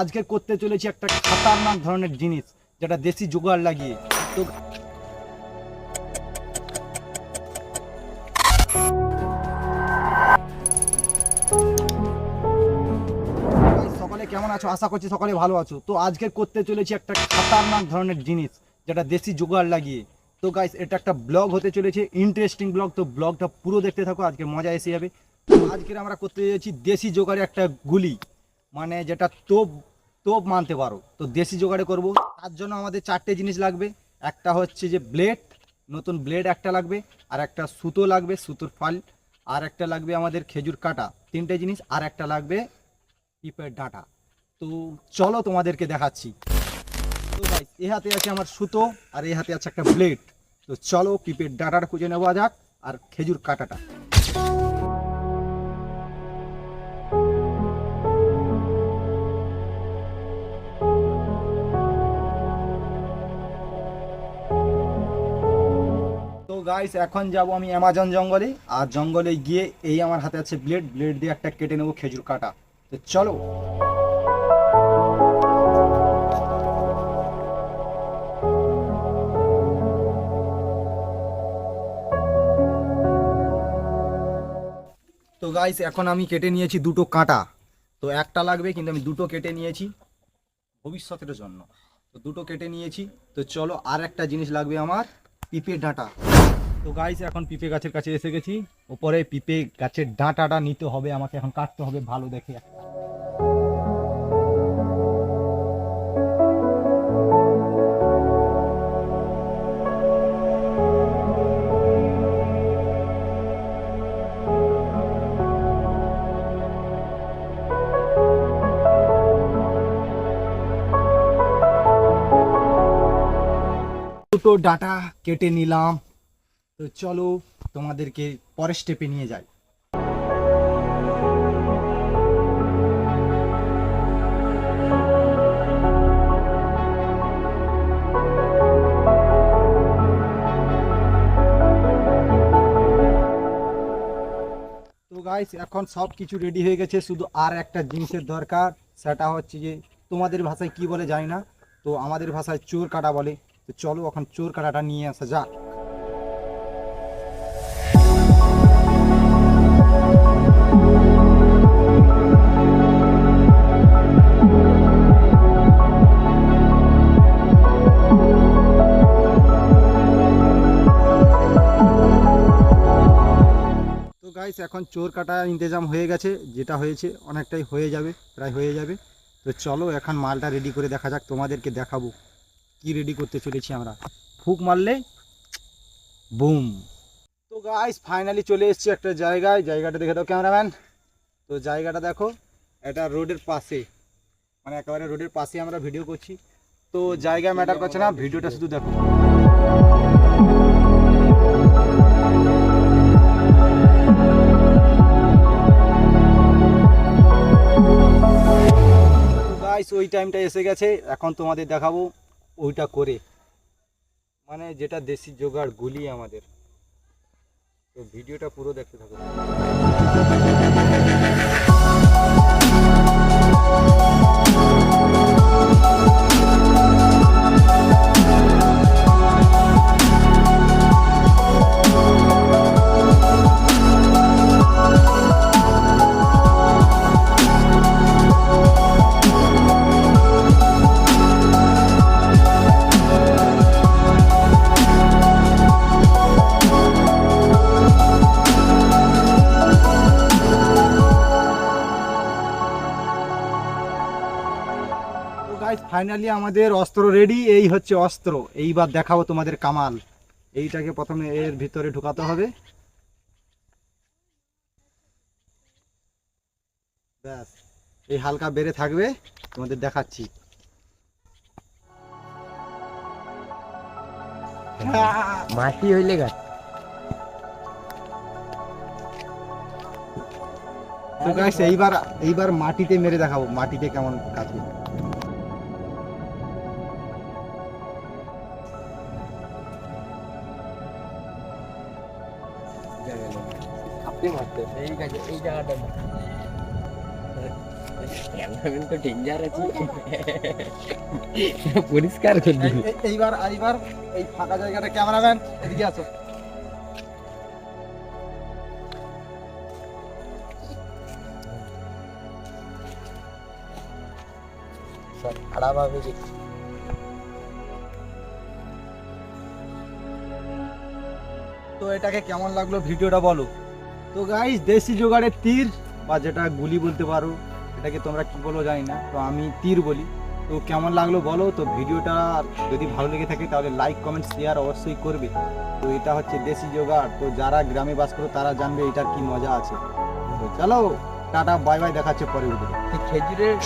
আজকে করতে চলেছি একটা খাতারনাক ধরনের জিনিস, যেটা দেশি জোগাড় লাগিয়ে। তো কেমন আছো? আশা করছি সকলে ভালো আছো। তো আজকে করতে চলেছি একটা খাতারনাক ধরনের জিনিস, যেটা দেশি জোগাড় লাগিয়ে। তো গাইস এটা একটা ব্লগ হতে চলেছে ইন্টারেস্টিং ব্লগ তো ব্লগটা পুরো দেখতে থাকো, আজকে মজা এসে যাবে। আজকে আমরা করতে যাচ্ছি দেশি জোগাড়ে একটা গুলি মানে যেটা তোপ তোপ মানতে পারো। তো দেশি জোগাড়ে করব। তার জন্য আমাদের চারটে জিনিস লাগবে। একটা হচ্ছে যে ব্লেড নতুন ব্লেড একটা লাগবে, আর একটা সুতো লাগবে, সুতোর ফাল, আর একটা লাগবে আমাদের খেজুর কাটা। তিনটে জিনিস, আর একটা লাগবে পিপের ডাঁটা। তো চলো তোমাদেরকে দেখাচ্ছি। তো ভাই এ হাতে আছে আমার সুতো, আর এ হাতে আছে একটা ব্লেড তো চলো পিপের ডাঁটাটা খুঁজে নেওয়া যাক, আর খেজুর কাটাটা। গাইস এখন যাব আমি অ্যামাজন জঙ্গলে। আর জঙ্গলে গিয়ে এই আমার হাতে আছে ব্লেড ব্লেড দিয়ে একটা কেটে নেব খেজুর কাটা। তো চলো। তো গাইস এখন আমি কেটে নিয়েছি দুটো কাঁটা। তো একটা লাগবে, কিন্তু আমি দুটো কেটে নিয়েছি ভবিষ্যতের জন্য। তো দুটো কেটে নিয়েছি। তো চলো আর একটা জিনিস লাগবে আমার, পিপে ডাঁটা। তো গাইস এখন পিপে গাছের কাছে এসে গেছি। ওপরে পিপে গাছের ডাঁটাটা নিতে হবে, আমাকে এখন কাটতে হবে ভালো দেখে। দুটো ডাটা কেটে নিলাম। তো চলো তোমাদেরকে পরের স্টেপে নিয়ে যাই। গাইস এখন সব কিছু রেডি হয়ে গেছে, শুধু আর একটা জিনিসের দরকার, সেটা হচ্ছে যে তোমাদের ভাষায় কি বলে জানি না, তো আমাদের ভাষায় চোর কাটা বলে। তো চলো এখন চোর কাটাটা নিয়ে আসা যাক। গাইস এখন চোর কাটা ইন্তজাম হয়ে গেছে, যেটা হয়েছে অনেকটাই হয়ে যাবে, প্রায় হয়ে যাবে। তো চলো এখন মালটা রেডি করে দেখা যাক, তোমাদেরকে দেখাবো। কি রেডি করতে চলেছি আমরা? ফুক মারলে বুম তো গাইস ফাইনালি চলে এসেছি একটা জায়গায়। জায়গাটা দেখে দাও ক্যামেরাম্যান তো জায়গাটা দেখো, এটা রোডের পাশে। মানে একেবারে রোডের পাশে আমরা ভিডিও করছি। তো জায়গা ম্যাটার করছে না, ভিডিওটা শুধু দেখো। গাইস ওই টাইমটা এসে গেছে, এখন তোমাদের দেখাবো ওইটা করে। মানে যেটা দেশি জোগাড় গুলি আমাদের। তো ভিডিওটা পুরো দেখতে থাকো। গাইস ফাইনালি আমাদের অস্ত্র রেডি এই হচ্ছে অস্ত্র। এইবার দেখাবো তোমাদের কামাল। এইটাকে প্রথমে এর ভিতরে ঢুকাতে হবে। ব্যাস এই হালকা বেড়ে থাকবে। তোমাদের দেখাচ্ছি। মাটি হইলে গাছ তো গাইস এইবার এইবার মাটিতে মেরে দেখাবো। মাটিতে কেমন কাছে আপনি মারতে। এই গাছে এই জায়গাটা তো ডেঞ্জার আছে। পরিষ্কার করে দিবি। এইবার এইবার এই ফাঁকা জায়গাটা ক্যামেরাম্যান এদিকে আসো। খারাপ হবে তো এটাকে কেমন লাগল ভিডিওটা বলো? তো গাইস দেশি জোগাড়ের তীর, বা যেটা গুলি বলতে পারো, এটাকে তোমরা কি বলো জানি না, তো আমি তীর বলি। তো কেমন লাগল বলো, তো ভিডিওটা যদি ভালো লেগে থাকে তাহলে লাইক কমেন্ট শেয়ার অবশ্যই করবে। তো এটা হচ্ছে দেশি জোগাড়, তো যারা গ্রামে বাস করো তারা জানবে এটার কি মজা আছে। চলো, টাটা বাই বাই দেখাচ্ছে পরে ভিডিও খেজুরের